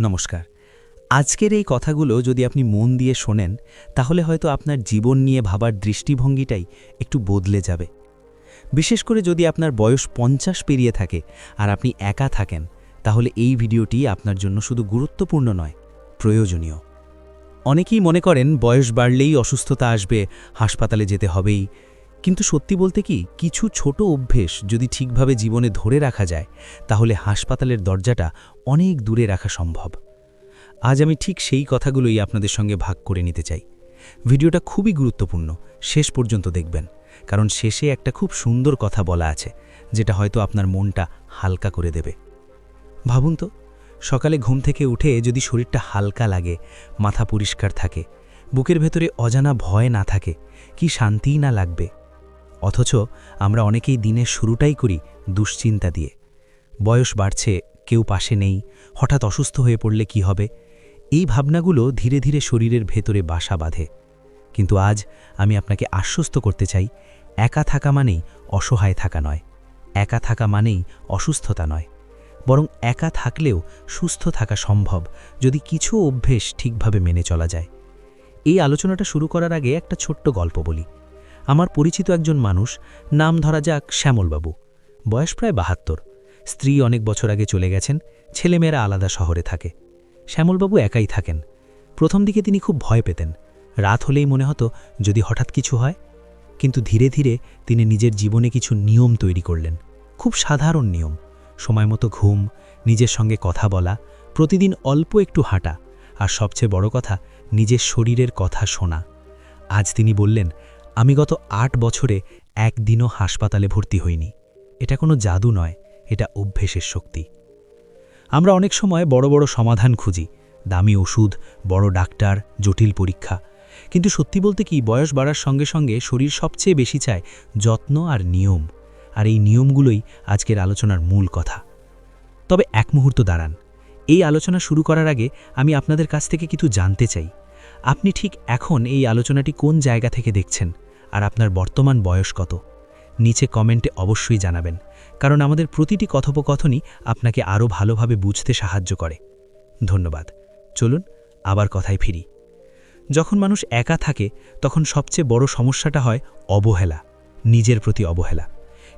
নমস্কার। আজকের এই কথাগুলো যদি আপনি মন দিয়ে শোনেন, তাহলে হয়তো আপনার জীবন নিয়ে ভাবার দৃষ্টিভঙ্গিটাই একটু বদলে যাবে। বিশেষ করে যদি আপনার বয়স পঞ্চাশ পেরিয়ে থাকে আর আপনি একা থাকেন, তাহলে এই ভিডিওটি আপনার জন্য শুধু গুরুত্বপূর্ণ নয়, প্রয়োজনীয়। অনেকেই মনে করেন বয়স বাড়লেই অসুস্থতা আসবে, হাসপাতালে যেতে হবেই কিন্তু সত্যি বলতে কি, কিছু ছোট অভ্যেস যদি ঠিকভাবে জীবনে ধরে রাখা যায়, তাহলে হাসপাতালের দরজাটা অনেক দূরে রাখা সম্ভব। আজ আমি ঠিক সেই কথাগুলোই আপনাদের সঙ্গে ভাগ করে নিতে চাই। ভিডিওটা খুবই গুরুত্বপূর্ণ, শেষ পর্যন্ত দেখবেন, কারণ শেষে একটা খুব সুন্দর কথা বলা আছে, যেটা হয়তো আপনার মনটা হালকা করে দেবে। ভাবুন তো, সকালে ঘুম থেকে উঠে যদি শরীরটা হালকা লাগে, মাথা পরিষ্কার থাকে, বুকের ভেতরে অজানা ভয় না থাকে, কি শান্তিই না লাগবে। অথচ আমরা অনেকেই দিনের শুরুটাই করি দুশ্চিন্তা দিয়ে। বয়স বাড়ছে, কেউ পাশে নেই, হঠাৎ অসুস্থ হয়ে পড়লে কি হবে? এই ভাবনাগুলো ধীরে ধীরে শরীরের ভেতরে বাসা বাঁধে। কিন্তু আজ আমি আপনাকে আশ্বস্ত করতে চাই, একা থাকা মানেই অসহায় থাকা নয়। একা থাকা মানেই অসুস্থতা নয়। বরং একা থাকলেও সুস্থ থাকা সম্ভব যদি কিছু অভ্যেস ঠিকভাবে মেনে চলা যায়। এই আলোচনাটা শুরু করার আগে একটা ছোট্ট গল্প বলি। আমার পরিচিত একজন মানুষ, নাম ধরা যাক শ্যামলবাবু। বয়স প্রায় বাহাত্তর। স্ত্রী অনেক বছর আগে চলে গেছেন, ছেলেমেয়েরা আলাদা শহরে থাকে। শ্যামলবাবু একাই থাকেন। প্রথম দিকে তিনি খুব ভয় পেতেন। রাত হলেই মনে হতো যদি হঠাৎ কিছু হয়। কিন্তু ধীরে ধীরে তিনি নিজের জীবনে কিছু নিয়ম তৈরি করলেন। খুব সাধারণ নিয়ম। সময় মতো ঘুম, নিজের সঙ্গে কথা বলা, প্রতিদিন অল্প একটু হাঁটা, আর সবচেয়ে বড় কথা, নিজের শরীরের কথা শোনা। আজ তিনি বললেন আমি গত আট বছরে একদিনও হাসপাতালে ভর্তি হইনি। এটা কোনো জাদু নয়, এটা অভ্যেসের শক্তি। আমরা অনেক সময় বড় বড় সমাধান খুঁজি, দামি ওষুধ, বড় ডাক্তার, জটিল পরীক্ষা। কিন্তু সত্যি বলতে কি, বয়স বাড়ার সঙ্গে সঙ্গে শরীর সবচেয়ে বেশি চায় যত্ন আর নিয়ম। আর এই নিয়মগুলোই আজকের আলোচনার মূল কথা। তবে এক মুহূর্ত দাঁড়ান। এই আলোচনা শুরু করার আগে আমি আপনাদের কাছ থেকে কিছু জানতে চাই। আপনি ঠিক এখন এই আলোচনাটি কোন জায়গা থেকে দেখছেন? আর আপনার বর্তমান বয়স কত? নিচে কমেন্টে অবশ্যই জানাবেন, কারণ আমাদের প্রতিটি কথোপকথনই আপনাকে আরও ভালোভাবে বুঝতে সাহায্য করে। ধন্যবাদ। চলুন, আবার কথায় ফিরি। যখন মানুষ একা থাকে, তখন সবচেয়ে বড় সমস্যাটা হয় অবহেলা, নিজের প্রতি অবহেলা।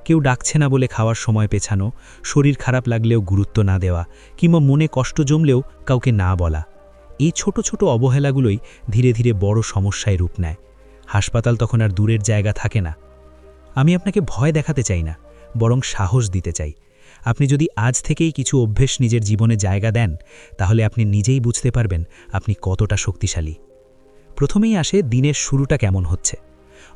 কেউ ডাকছে না বলে খাওয়ার সময় পেছানো, শরীর খারাপ লাগলেও গুরুত্ব না দেওয়া, কিংবা মনে কষ্ট জমলেও কাউকে না বলা। এই ছোট ছোট অবহেলাগুলোই ধীরে ধীরে বড় সমস্যায় রূপ নেয়। হাসপাতাল তখন আর দূরের জায়গা থাকে না। আমি আপনাকে ভয় দেখাতে চাই না, বরং সাহস দিতে চাই। আপনি যদি আজ থেকেই কিছু অভ্যেস নিজের জীবনে জায়গা দেন, তাহলে আপনি নিজেই বুঝতে পারবেন আপনি কতটা শক্তিশালী। প্রথমেই আসে দিনের শুরুটা কেমন হচ্ছে।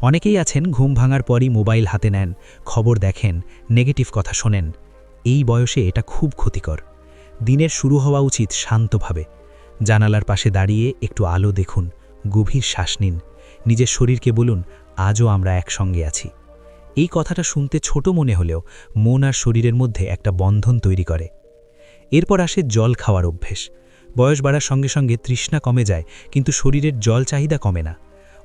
অনেকেই আছেন ঘুম ভাঙার পরই মোবাইল হাতে নেন, খবর দেখেন, নেগেটিভ কথা শোনেন। এই বয়সে এটা খুব ক্ষতিকর। দিনের শুরু হওয়া উচিত শান্তভাবে। জানালার পাশে দাঁড়িয়ে একটু আলো দেখুন, গভীর শ্বাস নিন। নিজের শরীরকে বলুন, আজও আমরা একসঙ্গে আছি। এই কথাটা শুনতে ছোট মনে হলেও মন আর শরীরের মধ্যে একটা বন্ধন তৈরি করে। এরপর আসে জল খাওয়ার অভ্যেস। বয়স বাড়ার সঙ্গে সঙ্গে তৃষ্ণা কমে যায়, কিন্তু শরীরের জল চাহিদা কমে না।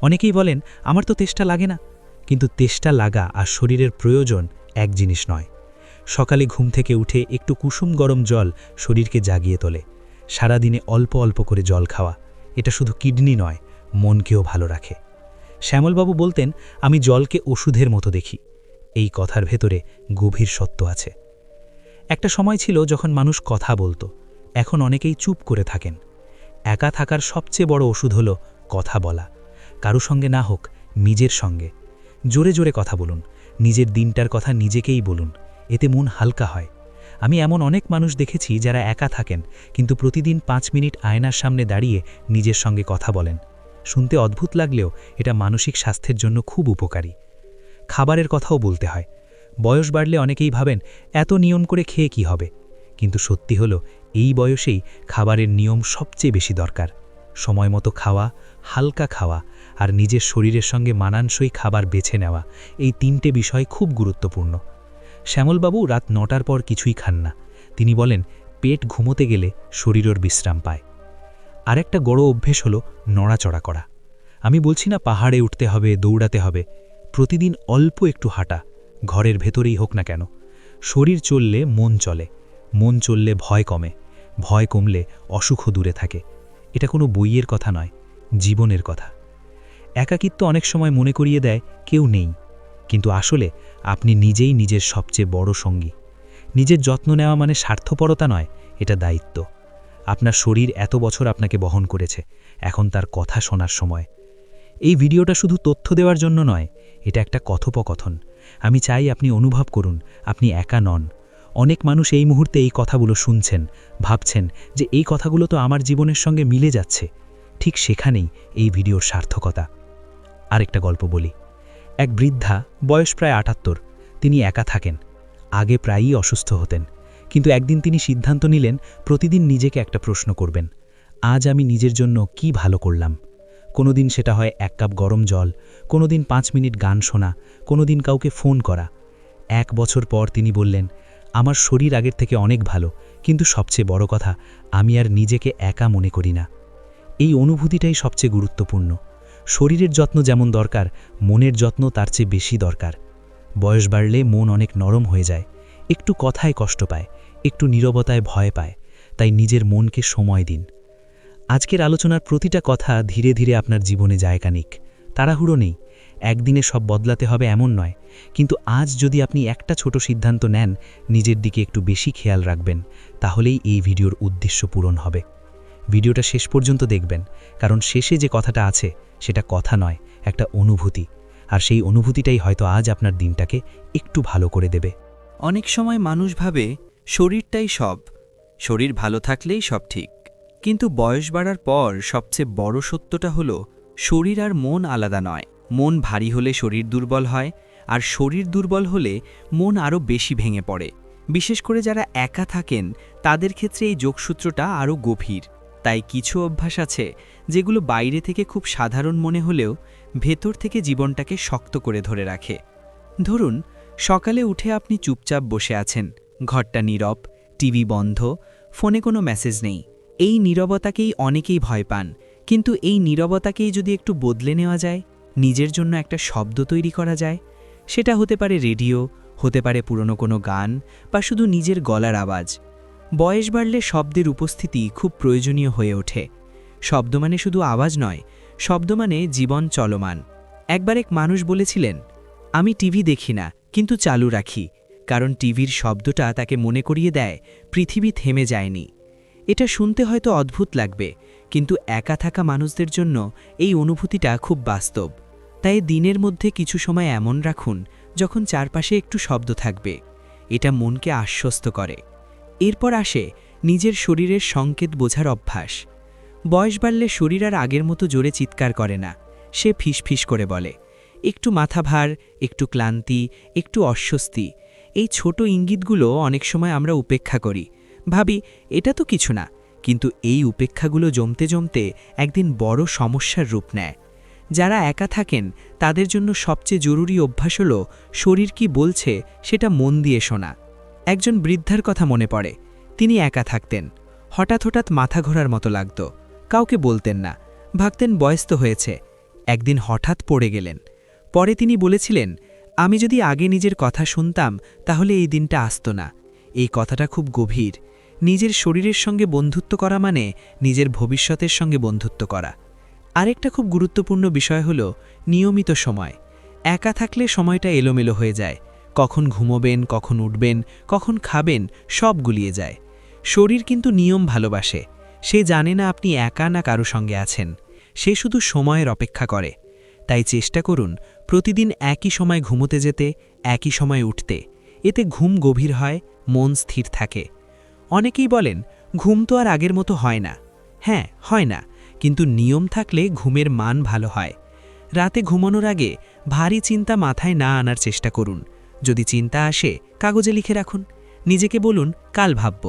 অনেকেই বলেন, আমার তো তেষ্টা লাগে না। কিন্তু তেষ্টা লাগা আর শরীরের প্রয়োজন এক জিনিস নয়। সকালে ঘুম থেকে উঠে একটু কুসুম গরম জল শরীরকে জাগিয়ে তোলে। সারাদিনে অল্প অল্প করে জল খাওয়া। এটা শুধু কিডনি নয়, মনকেও ভালো রাখে। শ্যামলবাবু বলতেন, আমি জলকে ওষুধের মতো দেখি। এই কথার ভেতরে গভীর সত্য আছে। একটা সময় ছিল যখন মানুষ কথা বলতো, এখন অনেকেই চুপ করে থাকেন। একা থাকার সবচেয়ে বড় ওষুধ হলো কথা বলা। কারও সঙ্গে না হোক, নিজের সঙ্গে। জোরে জোরে কথা বলুন, নিজের দিনটার কথা নিজেকেই বলুন, এতে মন হালকা হয়। আমি এমন অনেক মানুষ দেখেছি যারা একা থাকেন, কিন্তু প্রতিদিন পাঁচ মিনিট আয়নার সামনে দাঁড়িয়ে নিজের সঙ্গে কথা বলেন। শুনতে অদ্ভুত লাগলেও এটা মানসিক স্বাস্থ্যের জন্য খুব উপকারী। খাবারের কথাও বলতে হয়। বয়স বাড়লে অনেকেই ভাবেন, এত নিয়ম করে খেয়ে কি হবে? কিন্তু সত্যি হলো, এই বয়সেই খাবারের নিয়ম সবচেয়ে বেশি দরকার। সময় মতো খাওয়া, হালকা খাওয়া আর নিজের শরীরের সঙ্গে মানানসই খাবার বেছে নেওয়া, এই তিনটে বিষয় খুব গুরুত্বপূর্ণ। শ্যামলবাবু রাত নটার পর কিছুই খান না। তিনি বলেন, পেট ঘুমোতে গেলে শরীরের বিশ্রাম পায়। আরেকটা বড় অভ্যেস হলো নড়াচড়া করা। আমি বলছি না পাহাড়ে উঠতে হবে, দৌড়াতে হবে। প্রতিদিন অল্প একটু হাঁটা, ঘরের ভেতরেই হোক না কেন। শরীর চললে মন চলে, মন চললে ভয় কমে, ভয় কমলে অসুখও দূরে থাকে। এটা কোনো বইয়ের কথা নয়, জীবনের কথা। একাকিত্ব অনেক সময় মনে করিয়ে দেয়, কেউ নেই। কিন্তু আসলে আপনি নিজেই নিজের সবচেয়ে বড় সঙ্গী। নিজের যত্ন নেওয়া মানে স্বার্থপরতা নয়, এটা দায়িত্ব। আপনার শরীর এত বছর আপনাকে বহন করেছে, এখন তার কথা শোনার সময়। এই ভিডিওটা শুধু তথ্য দেওয়ার জন্য নয়, এটা একটা কথোপকথন। আমি চাই আপনি অনুভব করুন, আপনি একা নন। অনেক মানুষ এই মুহূর্তে এই কথাগুলো শুনছেন, ভাবছেন যে এই কথাগুলো তো আমার জীবনের সঙ্গে মিলে যাচ্ছে। ঠিক সেখানেই এই ভিডিওর সার্থকতা। আরেকটা গল্প বলি। এক বৃদ্ধা, বয়স প্রায় আটাত্তর, তিনি একা থাকেন। আগে প্রায়ই অসুস্থ হতেন। কিন্তু একদিন তিনি সিদ্ধান্ত নিলেন, প্রতিদিন নিজেকে একটা প্রশ্ন করবেন। আজ আমি নিজের জন্য কি ভালো করলাম? কোনোদিন সেটা হয় এক কাপ গরম জল, কোনোদিন পাঁচ মিনিট গান শোনা, কোনোদিন কাউকে ফোন করা। এক বছর পর তিনি বললেন, আমার শরীর আগের থেকে অনেক ভালো, কিন্তু সবচেয়ে বড় কথা, আমি আর নিজেকে একা মনে করি না। এই অনুভূতিটাই সবচেয়ে গুরুত্বপূর্ণ। শরীরের যত্ন যেমন দরকার, মনের যত্ন তার চেয়ে বেশি দরকার। বয়স বাড়লে মন অনেক নরম হয়ে যায়, একটু কথায় কষ্ট পায় একটু নীরবতায় ভয় পায়, তাই নিজের মনকে সময় দিন। আজকের আলোচনার প্রতিটা কথা ধীরে ধীরে আপনার জীবনে জায়গা নিক তাড়াহুড়ো নেই, একদিনে সব বদলাতে হবে এমন নয়, কিন্তু আজ যদি আপনি একটা ছোট সিদ্ধান্ত নেন, নিজের দিকে একটু বেশি খেয়াল রাখবেন, তাহলেই এই ভিডিওর উদ্দেশ্য পূরণ হবে। ভিডিওটা শেষ পর্যন্ত দেখবেন, কারণ শেষে যে কথাটা আছে, সেটা কথা নয়, একটা অনুভূতি। আর সেই অনুভূতিটাই হয়তো আজ আপনার দিনটাকে একটু ভালো করে দেবে। অনেক সময় মানুষ ভাবে শরীরটাই সব। শরীর ভালো থাকলেই সব ঠিক। কিন্তু বয়স বাড়ার পর সবচেয়ে বড় সত্যটা হলো, শরীর আর মন আলাদা নয়। মন ভারী হলে শরীর দুর্বল হয়, আর শরীর দুর্বল হলে মন আরও বেশি ভেঙে পড়ে। বিশেষ করে যারা একা থাকেন, তাদের ক্ষেত্রে এই যোগসূত্রটা আরও গভীর। তাই কিছু অভ্যাস আছে, যেগুলো বাইরে থেকে খুব সাধারণ মনে হলেও ভেতর থেকে জীবনটাকে শক্ত করে ধরে রাখে। ধরুন, সকালে উঠে আপনি চুপচাপ বসে আছেন ঘরটা নীরব, টিভি বন্ধ, ফোনে কোনো মেসেজ নেই। এই নীরবতাকেই অনেকেই ভয় পান। কিন্তু এই নীরবতাকেই যদি একটু বদলে নেওয়া যায়, নিজের জন্য একটা শব্দ তৈরি করা যায়, সেটা হতে পারে রেডিও, হতে পারে পুরনো কোনো গান বা শুধু নিজের গলার আওয়াজ। বয়স বাড়লে শব্দের উপস্থিতি খুব প্রয়োজনীয় হয়ে ওঠে। শব্দ মানে শুধু আওয়াজ নয়, শব্দ মানে জীবন চলমান। একবার এক মানুষ বলেছিলেন, আমি টিভি দেখি না, কিন্তু চালু রাখি। কারণ টিভির শব্দটা তাকে মনে করিয়ে দেয়, পৃথিবী থেমে যায়নি। এটা শুনতে হয়তো অদ্ভুত লাগবে, কিন্তু একা থাকা মানুষদের জন্য এই অনুভূতিটা খুব বাস্তব। তাই দিনের মধ্যে কিছু সময় এমন রাখুন যখন চারপাশে একটু শব্দ থাকবে। এটা মনকে আশ্বস্ত করে। এরপর আসে নিজের শরীরের সংকেত বোঝার অভ্যাস। বয়স বাড়লে শরীর আর আগের মতো জোরে চিৎকার করে না, সে ফিসফিস করে বলে। একটু মাথা ভার, একটু ক্লান্তি, একটু অস্বস্তি এই ছোট ইঙ্গিতগুলো অনেক সময় আমরা উপেক্ষা করি। ভাবি, এটা তো কিছু না, কিন্তু এই উপেক্ষাগুলো জমতে জমতে একদিন বড় সমস্যার রূপ নেয়। যারা একা থাকেন, তাদের জন্য সবচেয়ে জরুরি অভ্যাস হল, শরীর কি বলছে সেটা মন দিয়ে শোনা। একজন বৃদ্ধার কথা মনে পড়ে, তিনি একা থাকতেন। হঠাৎ হঠাৎ মাথা ঘোরার মতো লাগত। কাউকে বলতেন না। ভাবতেন বয়স্ত হয়েছে। একদিন হঠাৎ পড়ে গেলেন। পরে তিনি বলেছিলেন আমি যদি আগে নিজের কথা শুনতাম, তাহলে এই দিনটা আসত না। এই কথাটা খুব গভীর। নিজের শরীরের সঙ্গে বন্ধুত্ব করা মানে নিজের ভবিষ্যতের সঙ্গে বন্ধুত্ব করা। আরেকটা খুব গুরুত্বপূর্ণ বিষয় হল নিয়মিত সময়। একা থাকলে সময়টা এলোমেলো হয়ে যায়। কখন ঘুমোবেন, কখন উঠবেন, কখন খাবেন, সব গুলিয়ে যায়। শরীর কিন্তু নিয়ম ভালোবাসে। সে জানে না আপনি একা না কারও সঙ্গে আছেন। সে শুধু সময়ের অপেক্ষা করে। তাই চেষ্টা করুন প্রতিদিন একই সময় ঘুমোতে যেতে, একই সময় উঠতে। এতে ঘুম গভীর হয়, মন স্থির থাকে। অনেকেই বলেন, ঘুম তো আর আগের মতো হয় না। হ্যাঁ হয় না, কিন্তু নিয়ম থাকলে ঘুমের মান ভালো হয়। রাতে ঘুমানোর আগে ভারী চিন্তা মাথায় না আনার চেষ্টা করুন। যদি চিন্তা আসে, কাগজে লিখে রাখুন। নিজেকে বলুন, কাল ভাবব।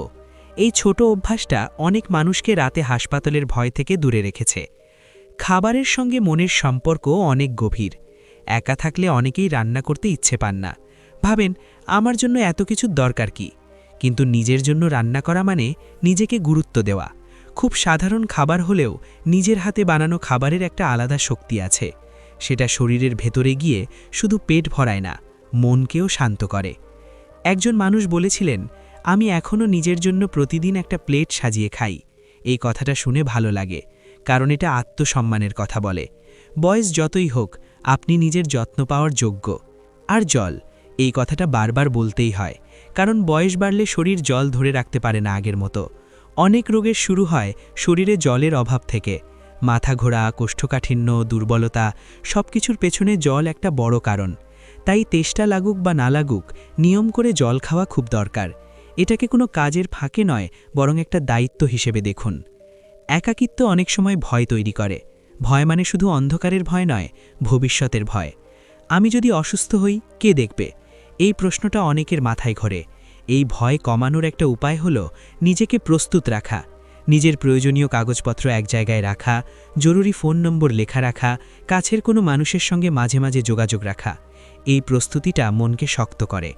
এই ছোট অভ্যাসটা অনেক মানুষকে রাতে হাসপাতালের ভয় থেকে দূরে রেখেছে। খাবারের সঙ্গে মনের সম্পর্ক অনেক গভীর। একা থাকলে অনেকেই রান্না করতে ইচ্ছে পান না। ভাবেন, আমার জন্য এত কিছুর দরকার কি? কিন্তু নিজের জন্য রান্না করা মানে নিজেকে গুরুত্ব দেওয়া। খুব সাধারণ খাবার হলেও নিজের হাতে বানানো খাবারের একটা আলাদা শক্তি আছে। সেটা শরীরের ভেতরে গিয়ে শুধু পেট ভরায় না, মনকেও শান্ত করে। একজন মানুষ বলেছিলেন, আমি এখনও নিজের জন্য প্রতিদিন একটা প্লেট সাজিয়ে খাই। এই কথাটা শুনে ভালো লাগে, কারণ এটা আত্মসম্মানের কথা বলে। বয়স যতই হোক আপনি নিজের যত্ন পাওয়ার যোগ্য। আর জল, এই কথাটা বারবার বলতেই হয়, কারণ বয়স বাড়লে শরীর জল ধরে রাখতে পারে না আগের মতো। অনেক রোগের শুরু হয় শরীরে জলের অভাব থেকে। মাথা ঘোরা, কোষ্ঠকাঠিন্য, দুর্বলতা সব কিছুর পেছনে জল একটা বড় কারণ। তাই তেষ্টা লাগুক বা না লাগুক, নিয়ম করে জল খাওয়া খুব দরকার। এটাকে কোনো কাজের ফাঁকে নয়, বরং একটা দায়িত্ব হিসেবে দেখুন। একাকিত্ব অনেক সময় ভয় তৈরি করে। ভয় মানে শুধু অন্ধকারের ভয় নয়, ভবিষ্যতের ভয়। আমি যদি অসুস্থ হই, কে দেখবে? এই প্রশ্নটা অনেকের মাথায় ঘোরে। এই ভয় কমানোর একটা উপায় হল নিজেকে প্রস্তুত রাখা, নিজের প্রয়োজনীয় কাগজপত্র এক জায়গায় রাখা, জরুরি ফোন নম্বর লেখা রাখা, কাছের কোনো মানুষের সঙ্গে মাঝে মাঝে যোগাযোগ রাখা। এই প্রস্তুতিটা মনকে শক্ত করে।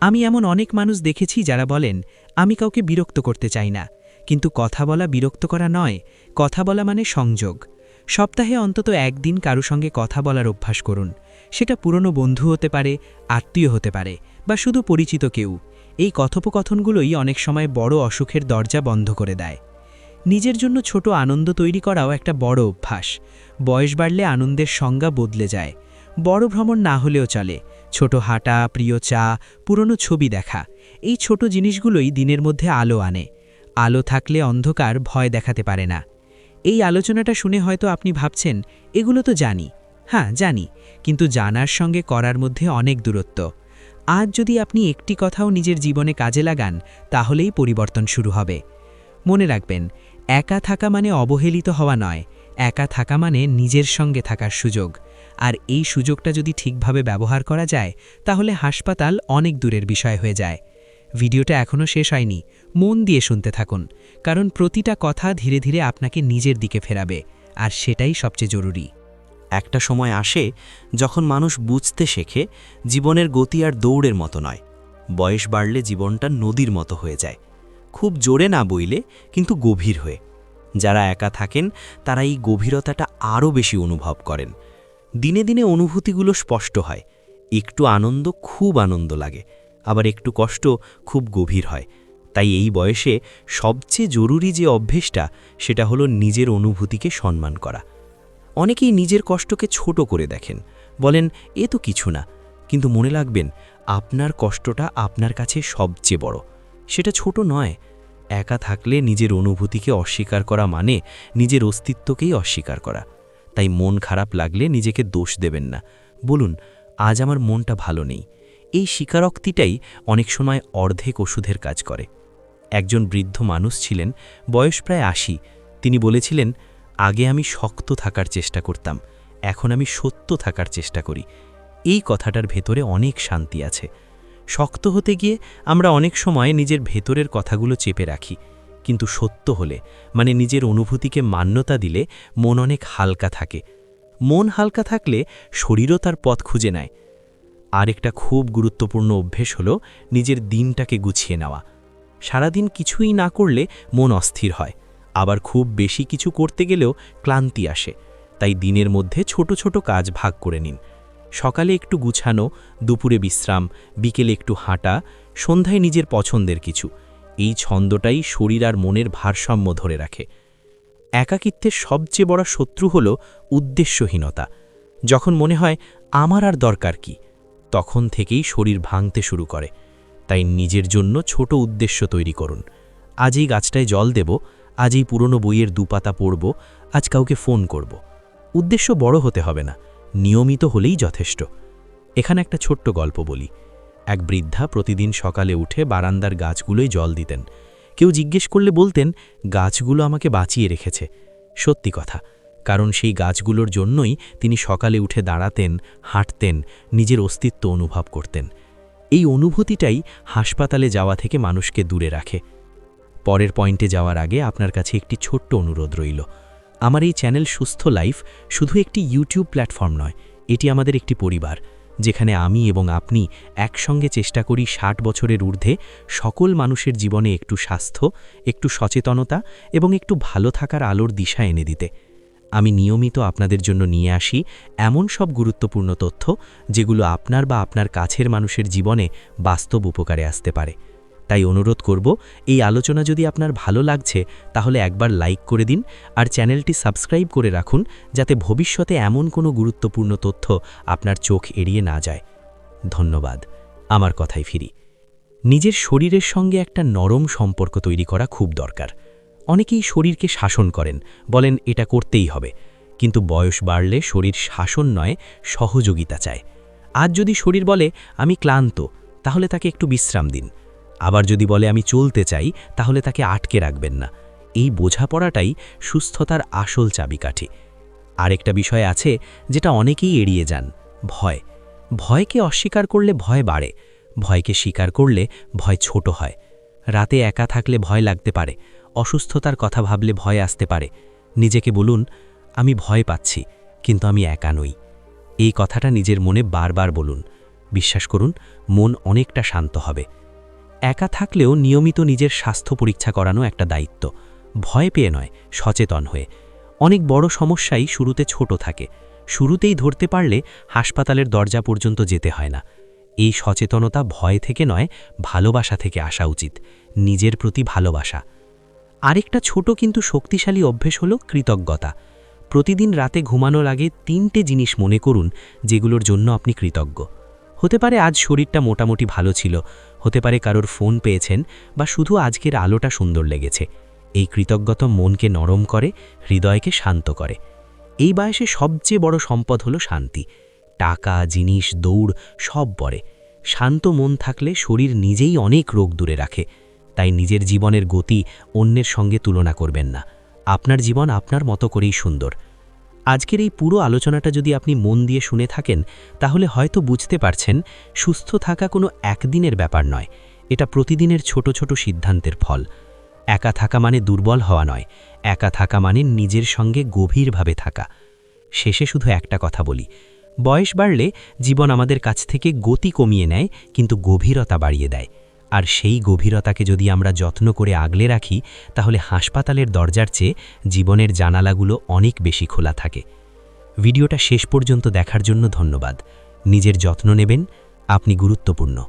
আমি এমন অনেক মানুষ দেখেছি যারা বলেন, আমি কাউকে বিরক্ত করতে চাই না। কিন্তু কথা বলা বিরক্ত করা নয়, কথা বলা মানে সংযোগ। সপ্তাহে অন্তত একদিন কারও সঙ্গে কথা বলার অভ্যাস করুন। সেটা পুরনো বন্ধু হতে পারে, আত্মীয় হতে পারে, বা শুধু পরিচিত কেউ। এই কথোপকথনগুলোই অনেক সময় বড় অসুখের দরজা বন্ধ করে দেয়। নিজের জন্য ছোট আনন্দ তৈরি করাও একটা বড় অভ্যাস। বয়স বাড়লে আনন্দের সংজ্ঞা বদলে যায়। বড় ভ্রমণ না হলেও চলে। ছোট হাঁটা, প্রিয় চা, পুরনো ছবি দেখা, এই ছোট জিনিসগুলোই দিনের মধ্যে আলো আনে। আলো থাকলে অন্ধকার ভয় দেখাতে পারে না। এই আলোচনাটা শুনে হয়তো আপনি ভাবছেন, এগুলো তো জানি। হ্যাঁ জানি। কিন্তু জানার সঙ্গে করার মধ্যে অনেক দূরত্ব। আজ যদি আপনি একটি কথাও নিজের জীবনে কাজে লাগান, তাহলেই পরিবর্তন শুরু হবে। মনে রাখবেন, একা থাকা মানে অবহেলিত হওয়া নয়। একা থাকা মানে নিজের সঙ্গে থাকার সুযোগ। আর এই সুযোগটা যদি ঠিকভাবে ব্যবহার করা যায়, তাহলে হাসপাতাল অনেক দূরের বিষয় হয়ে যায়। ভিডিওটা এখনও শেষ হয়নি। মন দিয়ে শুনতে থাকুন, কারণ প্রতিটা কথা ধীরে ধীরে আপনাকে নিজের দিকে ফেরাবে, আর সেটাই সবচেয়ে জরুরি। একটা সময় আসে যখন মানুষ বুঝতে শেখে জীবনের গতি আর দৌড়ের মতো নয়। বয়স বাড়লে জীবনটা নদীর মতো হয়ে যায়। খুব জোরে না বইলে কিন্তু গভীর হয়ে। যারা একা থাকেন, তারা এই গভীরতাটা আরও বেশি অনুভব করেন। দিনে দিনে অনুভূতিগুলো স্পষ্ট হয়। একটু আনন্দ, খুব আনন্দ লাগে। আবার একটু কষ্ট খুব গভীর হয়। তাই এই বয়সে সবচেয়ে জরুরি যে অভ্যেসটা, সেটা হলো নিজের অনুভূতিকে সম্মান করা। অনেকেই নিজের কষ্টকে ছোট করে দেখেন। বলেন, এ তো কিছু না। কিন্তু মনে লাগবেন আপনার কষ্টটা আপনার কাছে সবচেয়ে বড়। সেটা ছোট নয়। একা থাকলে নিজের অনুভূতিকে অস্বীকার করা মানে নিজের অস্তিত্বকেই অস্বীকার করা। তাই মন খারাপ লাগলে নিজেকে দোষ দেবেন না। বলুন, আজ আমার মনটা ভালো নেই। এই স্বীকারোক্তিটাই অনেক সময় অর্ধেক ওষুধের কাজ করে। একজন বৃদ্ধ মানুষ ছিলেন, বয়স প্রায় আশি। তিনি বলেছিলেন, আগে আমি শক্ত থাকার চেষ্টা করতাম, এখন আমি সত্য থাকার চেষ্টা করি। এই কথাটার ভেতরে অনেক শান্তি আছে। শক্ত হতে গিয়ে আমরা অনেক সময় নিজের ভেতরের কথাগুলো চেপে রাখি, কিন্তু সত্য হলে মানে নিজের অনুভূতিকে মান্যতা দিলে মন অনেক হালকা থাকে। মন হালকা থাকলে শরীরও তার পথ খুঁজে নেয়। আরেকটা খুব গুরুত্বপূর্ণ অভ্যেস হল নিজের দিনটাকে গুছিয়ে নেওয়া। সারাদিন কিছুই না করলে মন অস্থির হয়। আবার খুব বেশি কিছু করতে গেলেও ক্লান্তি আসে। তাই দিনের মধ্যে ছোট ছোট কাজ ভাগ করে নিন। সকালে একটু গুছানো, দুপুরে বিশ্রাম, বিকেলে একটু হাঁটা, সন্ধ্যায় নিজের পছন্দের কিছু। এই ছন্দটাই শরীর আর মনের ভারসাম্য ধরে রাখে। একাকিত্বের সবচেয়ে বড় শত্রু হল উদ্দেশ্যহীনতা। যখন মনে হয় আমার আর দরকার কি তখন থেকেই শরীর ভাঙতে শুরু করে। তাই নিজের জন্য ছোট উদ্দেশ্য তৈরি করুন। আজ এই গাছটায় জল দেব, আজ এই পুরনো বইয়ের দুপাতা পড়ব, আজ কাউকে ফোন করব। উদ্দেশ্য বড় হতে হবে না, নিয়মিত হলেই যথেষ্ট। এখানে একটা ছোট্ট গল্প বলি। এক বৃদ্ধা প্রতিদিন সকালে উঠে বারান্দার গাছগুলোই জল দিতেন। কেউ জিজ্ঞেস করলে বলতেন, গাছগুলো আমাকে বাঁচিয়ে রেখেছে। সত্যি কথা কারণ সেই গাছগুলোর জন্যই তিনি সকালে উঠে দাঁড়াতেন, হাঁটতেন, নিজের অস্তিত্ব অনুভব করতেন। এই অনুভূতিটাই হাসপাতালে যাওয়া থেকে মানুষকে দূরে রাখে। পরের পয়েন্টে যাওয়ার আগে আপনার কাছে একটি ছোট্ট অনুরোধ রইল। আমার এই চ্যানেল সুস্থ লাইফ শুধু একটি ইউটিউব প্ল্যাটফর্ম নয়, এটি আমাদের একটি পরিবার, যেখানে আমি এবং আপনি একসঙ্গে চেষ্টা করি ষাট বছরের ঊর্ধ্বে সকল মানুষের জীবনে একটু স্বাস্থ্য, একটু সচেতনতা এবং একটু ভালো থাকার আলোর দিশা এনে দিতে। আমি নিয়মিত আপনাদের জন্য নিয়ে আসি এমন সব গুরুত্বপূর্ণ তথ্য যেগুলো আপনার বা আপনার কাছের মানুষের জীবনে বাস্তব উপকারে আসতে পারে। তাই অনুরোধ করব, এই আলোচনা যদি আপনার ভালো লাগছে, তাহলে একবার লাইক করে দিন আর চ্যানেলটি সাবস্ক্রাইব করে রাখুন যাতে ভবিষ্যতে এমন কোনো গুরুত্বপূর্ণ তথ্য আপনার চোখ এড়িয়ে না যায়। ধন্যবাদ। আমার কথায় ফিরি। নিজের শরীরের সঙ্গে একটা নরম সম্পর্ক তৈরি করা খুব দরকার। অনেকেই শরীরকে শাসন করেন, বলেন এটা করতেই হবে। কিন্তু বয়স বাড়লে শরীর শাসন নয়, সহযোগিতা চায়। আজ যদি শরীর বলে, আমি ক্লান্ত তাহলে তাকে একটু বিশ্রাম দিন। আবার যদি বলে, আমি চলতে চাই তাহলে তাকে আটকে রাখবেন না। এই বোঝাপড়াটাই সুস্থতার আসল চাবিকাঠি। আরেকটা বিষয় আছে, যেটা অনেকেই এড়িয়ে যান, ভয়। ভয়কে অস্বীকার করলে ভয় বাড়ে, ভয়কে স্বীকার করলে ভয় ছোট হয়। রাতে একা থাকলে ভয় লাগতে পারে অসুস্থতার কথা ভাবলে ভয় আসতে পারে। নিজেকে বলুন, আমি ভয় পাচ্ছি, কিন্তু আমি একা নই। এই কথাটা নিজের মনে বারবার বলুন। বিশ্বাস করুন, মন অনেকটা শান্ত হবে। একা থাকলেও নিয়মিত নিজের স্বাস্থ্য পরীক্ষা করানো একটা দায়িত্ব। ভয় পেয়ে নয়, সচেতন হয়ে। অনেক বড় সমস্যাই শুরুতে ছোট থাকে। শুরুতেই ধরতে পারলে হাসপাতালের দরজা পর্যন্ত যেতে হয় না। এই সচেতনতা ভয় থেকে নয়, ভালোবাসা থেকে আসা উচিত। নিজের প্রতি ভালোবাসা। আরেকটা ছোট কিন্তু শক্তিশালী অভ্যেস হল কৃতজ্ঞতা। প্রতিদিন রাতে ঘুমানোর আগে তিনটে জিনিস মনে করুন যেগুলোর জন্য আপনি কৃতজ্ঞ। হতে পারে আজ শরীরটা মোটামুটি ভালো ছিল, হতে পারে কারোর ফোন পেয়েছেন বা শুধু আজকের আলোটা সুন্দর লেগেছে। এই কৃতজ্ঞতা মনকে নরম করে, হৃদয়কে শান্ত করে। এই বয়সে সবচেয়ে বড় সম্পদ হলো শান্তি। টাকা, জিনিস, দৌড় সব পরে শান্ত মন থাকলে শরীর নিজেই অনেক রোগ দূরে রাখে। তাই নিজের জীবনের গতি অন্যের সঙ্গে তুলনা করবেন না। আপনার জীবন আপনার মতো করেই সুন্দর। আজকের এই পুরো আলোচনাটা যদি আপনি মন দিয়ে শুনে থাকেন, তাহলে হয়তো বুঝতে পারছেন সুস্থ থাকা কোনো একদিনের ব্যাপার নয়। এটা প্রতিদিনের ছোট ছোট সিদ্ধান্তের ফল। একা থাকা মানে দুর্বল হওয়া নয়। একা থাকা মানে নিজের সঙ্গে গভীরভাবে থাকা। শেষে শুধু একটা কথা বলি। বয়স বাড়লে জীবন আমাদের কাছ থেকে গতি কমিয়ে নেয়, কিন্তু গভীরতা বাড়িয়ে দেয়। আর সেই গভীরতাকে যদি আমরা যত্ন করে আগলে রাখি, তাহলে হাসপাতালের দরজার চেয়ে জীবনের জানালাগুলো অনেক বেশি খোলা থাকে। ভিডিওটা শেষ পর্যন্ত দেখার জন্য ধন্যবাদ। নিজের যত্ন নেবেন, আপনি গুরুত্বপূর্ণ।